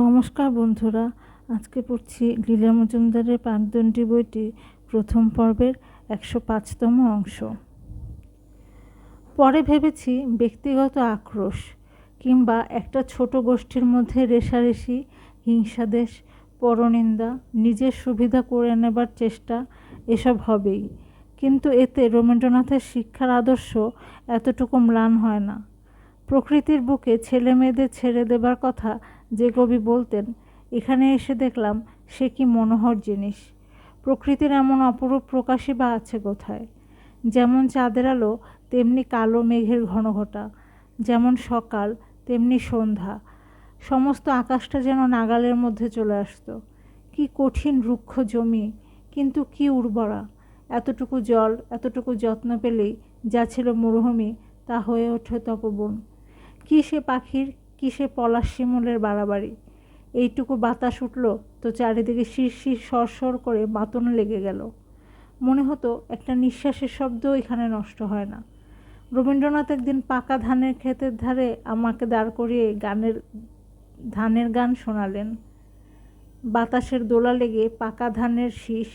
নমস্কার বন্ধুরা, আজকে পড়ছি লীলা মজুমদারের পাকদণ্ডী বইটি প্রথম পর্বের একশো পাঁচতম অংশ। পরে ভেবেছি ব্যক্তিগত আক্রোশ কিংবা একটা ছোট গোষ্ঠীর মধ্যে রেশারেশি হিংসাদেশ পরনিন্দা, নিজের সুবিধা করে নেবার চেষ্টা এসব হবেই। কিন্তু এতে রবীন্দ্রনাথের শিক্ষার আদর্শ এতটুকু ম্লান হয় না। প্রকৃতির বুকে ছেলে মেয়েদের ছেড়ে দেবার কথা যে কবি বলতেন, এখানে এসে দেখলাম সে কি মনোহর জিনিস। প্রকৃতির এমন অপরূপ প্রকাশই বা আছে কোথায়? যেমন চাঁদের আলো, তেমনি কালো মেঘের ঘনঘটা যেমন সকাল, তেমনি সন্ধ্যা। সমস্ত আকাশটা যেন নাগালের মধ্যে চলে আসতো। কি কঠিন রুক্ষ জমি, কিন্তু কি উর্বরা। এতটুকু জল, এতটুকু যত্ন পেলেই যা ছিল মরুভূমি, তা হয়ে ওঠে তপবন। কি সে পাখির কি সে পলাশ শিমুলের বাড়াবাড়ি? এইটুকু বাতাস উঠল তো চারিদিকে শিরশির সরসর করে বাতন লেগে গেল। মনে হতো একটা নিঃশ্বাসের শব্দও এখানে নষ্ট হয় না। রবীন্দ্রনাথ একদিন পাকা ধানের ক্ষেতের ধারে আমাকে দাঁড় করিয়ে গানের, ধানের গান শোনালেন। বাতাসের দোলা লেগে পাকা ধানের শীষ,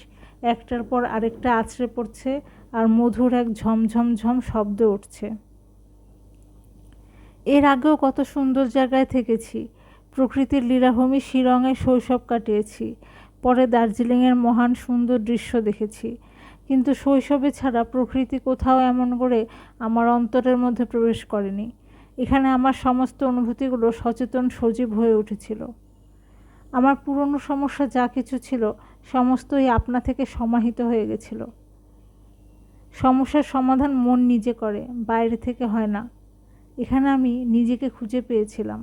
একটার পর আরেকটা আছড়ে পড়ছে আর মধুর এক ঝমঝম ঝম শব্দ উঠছে। এর আগেও কত সুন্দর জায়গায় থেকেছি। প্রকৃতির লীলাভূমি শিলংয়ে শৈশব কাটিয়েছি। পরে দার্জিলিংয়ের মহান সুন্দর দৃশ্য দেখেছি। কিন্তু শৈশবে ছাড়া প্রকৃতি কোথাও এমন করে আমার অন্তরের মধ্যে প্রবেশ করেনি। এখানে আমার সমস্ত অনুভূতিগুলো সচেতন, সজীব হয়ে উঠেছিল। আমার পুরনো সমস্যা যা কিছু ছিল, সমস্তই আপনা থেকে সমাহিত হয়ে গেছিল। সমস্যার সমাধান মন নিজে করে, বাইরে থেকে হয় না। এখানে আমি নিজেকে খুঁজে পেয়েছিলাম।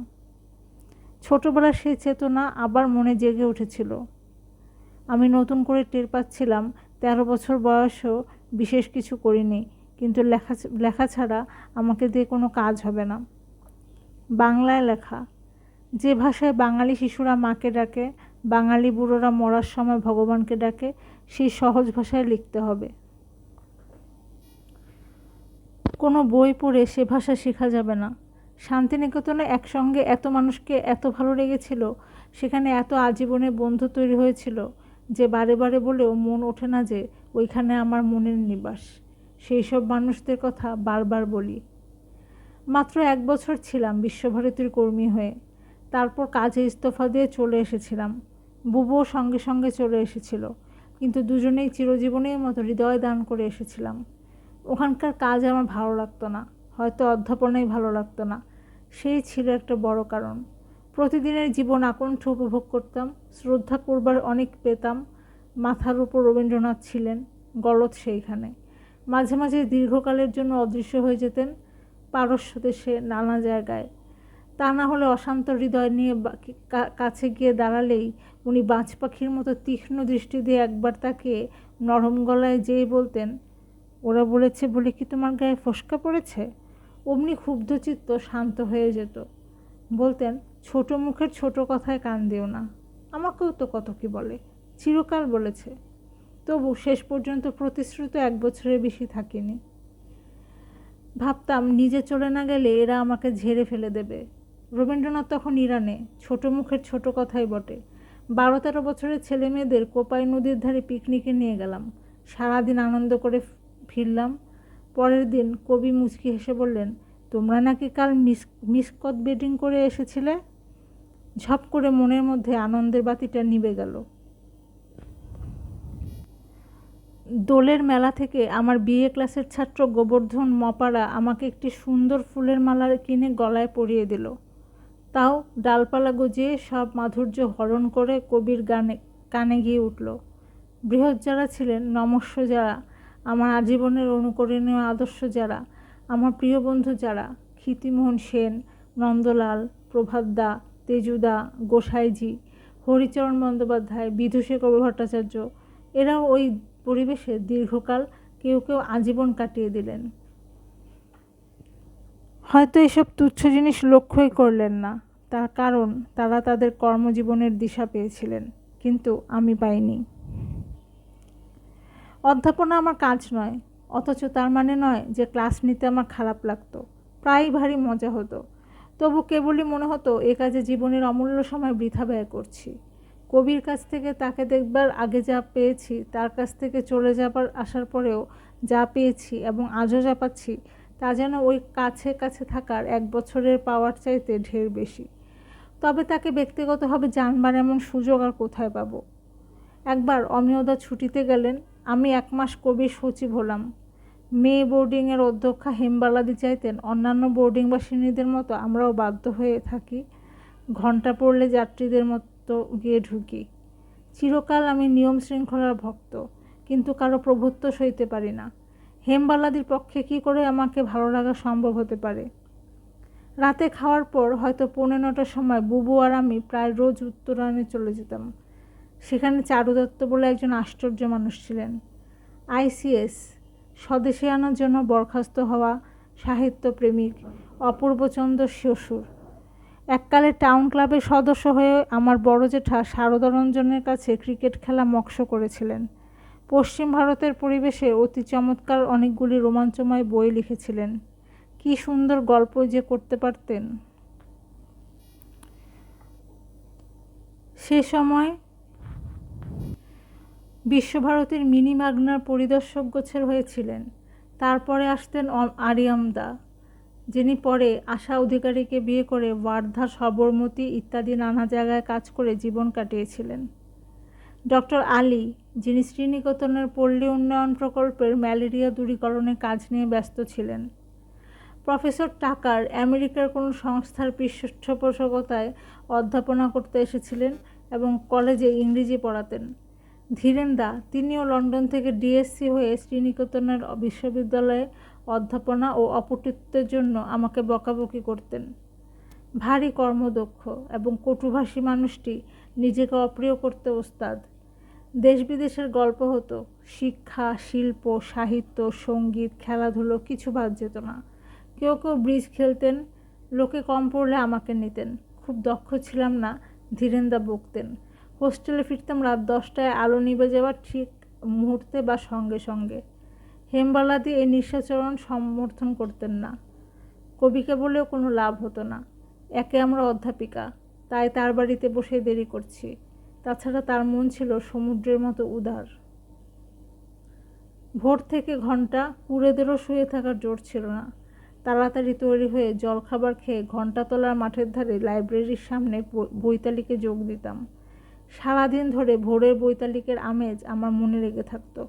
ছোটোবেলার সেই চেতনা আবার মনে জেগে উঠেছিল। আমি নতুন করে টের পাচ্ছিলাম, তেরো বছর বয়সেও বিশেষ কিছু করিনি, কিন্তু লেখা লেখা ছাড়া আমাকে দিয়ে কোনো কাজ হবে না। বাংলায় লেখা, যে ভাষায় বাঙালি শিশুরা মাকে ডাকে, বাঙালি বুড়োরা মরার সময় ভগবানকে ডাকে, সেই সহজ ভাষায় লিখতে হবে। কোনো বই পড়ে সে ভাষা শেখা যাবে না। শান্তিনিকেতনে একসঙ্গে এত মানুষকে এত ভালো লেগেছিল, সেখানে এত আজীবনে বন্ধু তৈরি হয়েছিল যে বারে বারে বলেও মন ওঠে না যে ওইখানে আমার মনের নিবাস। সেই সব মানুষদের কথা বারবার বলি। মাত্র এক বছর ছিলাম বিশ্বভারতীর কর্মী হয়ে। তারপর কাজে ইস্তফা দিয়ে চলে এসেছিলাম। বুবুও সঙ্গে সঙ্গে চলে এসেছিল। কিন্তু দুজনেই চিরজীবনের মতো হৃদয় দান করে এসেছিলাম। ওখানকার কাজ আমার ভালো লাগতো না, হয়তো অধ্যাপনাই ভালো লাগতো না। সেই ছিল একটা বড় কারণ। প্রতিদিনের জীবন আকণ্ঠ উপভোগ করতাম, শ্রদ্ধা করবার অনেক পেতাম। মাথার উপর রবীন্দ্রনাথ ছিলেন, গলদ সেইখানে। মাঝে মাঝে দীর্ঘকালের জন্য অদৃশ্য হয়ে যেতেন পারস্য দেশে নানা জায়গায়। তা না হলে অশান্ত হৃদয় নিয়ে কাছে গিয়ে দাঁড়ালেই উনি বাজ পাখির মতো তীক্ষ্ণ দৃষ্টি দিয়ে একবার তাকে নরম গলায় যেই বলতেন ওরা বলেছে, বলে কি তোমার গায়ে ফসকা পড়েছে? অমনি ক্ষুব্ধচিত্ত শান্ত হয়ে যেত। বলতেন, ছোট মুখের ছোট কথায় কান দিও না। আমাকেও তো কত কি বলে। চিরকাল বলেছে। তবু শেষ পর্যন্ত প্রতিশ্রুত এক বছরের বেশি থাকিনি। ভাবতাম, নিজে চলে না গেলে এরা আমাকে ঝেড়ে ফেলে দেবে। রবীন্দ্রনাথ তখন ইরানে, ছোট মুখের ছোট কথাই বটে। বারো তেরো বছরের ছেলে মেয়েদের কোপাই নদীর ধারে পিকনিকে নিয়ে গেলাম। সারাদিন আনন্দ করে ফিরলাম। পরের দিন কবি মুচকি হেসে বললেন, তোমরা নাকি কাল মিস, মিসকত বেডিং করে এসেছিলে? ঝপ করে মনের মধ্যে আনন্দের বাতিটা নিবে গেল। দোলের মেলা থেকে আমার বিএ ক্লাসের ছাত্র গোবর্ধন মপাড়া আমাকে একটি সুন্দর ফুলের মালা কিনে গলায় পরিয়ে দিল। তাও ডালপালা গজিয়ে সব মাধুর্য হরণ করে কবির গানে, কানে গিয়ে উঠল। বৃহৎ যারা ছিলেন, নমস্য যারা আমার আজীবনের অনুকরণীয় আদর্শ যারা, আমার প্রিয় বন্ধু যারা, ক্ষিতিমোহন সেন, নন্দলাল প্রভাতদা তেজুদা গোসাইজি, হরিচরণ বন্দ্যোপাধ্যায়, বিধুশেখর ভট্টাচার্য, এরাও ওই পরিবেশে দীর্ঘকাল কেউ কেউ আজীবন কাটিয়ে দিলেন। হয়তো এসব তুচ্ছ জিনিস লক্ষ্যই করলেন না, তার কারণ তারা তাদের কর্মজীবনের দিশা পেয়েছিলেন, কিন্তু আমি পাইনি। অধ্যাপনা আমার কাজ নয়, অথচ তার মানে নয় যে ক্লাস নিতে আমার খারাপ লাগতো। প্রায় ভারী মজা হতো। তবু কেবলই মনে হতো, এ কাজে জীবনের অমূল্য সময় বৃথা ব্যয় করছি। কবির কাছ থেকে তাকে দেখবার আগে যা পেয়েছি, তার কাছ থেকে চলে যাবার আসার পরেও যা পেয়েছি এবং আজও যা পাচ্ছি, তা যেন ওই কাছে কাছে থাকার এক বছরের পাওয়ার চাইতে ঢের বেশি। তবে তাকে ব্যক্তিগতভাবে জানবার এমন সুযোগ আর কোথায় পাব? একবার অমিয়দা ছুটিতে গেলেন আমি এক মাস কবির সচিব হলাম। মেয়ে বোর্ডিংয়ের অধ্যক্ষা হেমবালাদি চাইতেন, অন্যান্য বোর্ডিং বাসিনীদের মতো আমরাও বাধ্য হয়ে থাকি। ঘণ্টা পড়লে যাত্রীদের মতো গিয়ে ঢুকি। চিরকাল আমি নিয়ম শৃঙ্খলার ভক্ত, কিন্তু কারও প্রভুত্ব সইতে পারি না। হেমবালাদির পক্ষে কি করে আমাকে ভালো লাগা সম্ভব হতে পারে? রাতে খাওয়ার পর হয়তো পৌনে নটার সময় বুবু আর আমি প্রায় রোজ উত্তরায়ণে চলে যেতাম। সেখানে চারু দত্ত বলে একজন আশ্চর্য মানুষ ছিলেন। আইসিএস স্বদেশে আনার জন্য বরখাস্ত হওয়া সাহিত্য প্রেমিক অপূর্বচন্দ্র শ্বশুর এককালে টাউন ক্লাবের সদস্য হয়ে আমার বড় জেঠা শারদারঞ্জনের কাছে ক্রিকেট খেলা মক্স করেছিলেন। পশ্চিম ভারতের পরিবেশে অতি চমৎকার অনেকগুলি রোমাঞ্চময় বই লিখেছিলেন। কি সুন্দর গল্প যে করতে পারতেন। সে সময় বিশ্বভারতীর মিনি মাগনার পরিদর্শক গোছের হয়েছিলেন। তারপরে আসতেন আরিয়ামদা, যিনি পরে আশা অধিকারীকে বিয়ে করে ওয়ার্ধা, সবরমতি ইত্যাদি নানা জায়গায় কাজ করে জীবন কাটিয়েছিলেন। ডক্টর আলী, যিনি শ্রীনিকেতনের পল্লী উন্নয়ন প্রকল্পের ম্যালেরিয়া দূরীকরণে কাজ নিয়ে ব্যস্ত ছিলেন। প্রফেসর টাকার আমেরিকার কোনো সংস্থার পৃষ্ঠপোষকতায় অধ্যাপনা করতে এসেছিলেন এবং কলেজে ইংরেজি পড়াতেন। ধীরেন্দা, তিনিও লন্ডন থেকে ডিএসসি হয়ে শ্রীনিকেতনের বিশ্ববিদ্যালয়ে অধ্যাপনা ও অপটুত্বের জন্য আমাকে বকাবকি করতেন। ভারী কর্মদক্ষ এবং কটুভাষী মানুষটি নিজেকে অপ্রিয় করতে ওস্তাদ। দেশ বিদেশের গল্প হতো, শিক্ষা, শিল্প, সাহিত্য, সংগীত, খেলাধুলো কিছু বাদ যেত না। কেউ কেউ ব্রিজ খেলতেন, লোকে কম পড়লে আমাকে নিতেন। খুব দক্ষ ছিলাম না, ধীরেন্দা বকতেন। হোস্টেলে ফিরতাম রাত দশটায়, আলো নিবে যাওয়ার ঠিক মুহূর্তে বা সঙ্গে সঙ্গে। হেমবালাদি এই নিঃস্বাচরণ সমর্থন করতেন না। কবিকে বলেও কোনো লাভ হতো না। একে আমরা অধ্যাপিকা, তাই তার বাড়িতে বসে দেরি করছি। তাছাড়া তার মন ছিল সমুদ্রের মতো উদার। ভোর থেকে ঘণ্টা কুড়েদেরও শুয়ে থাকার জোর ছিল না। তাড়াতাড়ি তৈরি হয়ে জলখাবার খেয়ে ঘণ্টাতলার মাঠের ধারে লাইব্রেরির সামনে বৈতালিকে যোগ দিতাম। সারাদিন ধরে ভোরের বৈতালিকের আমেজ আমার মনে লেগে থাকতো।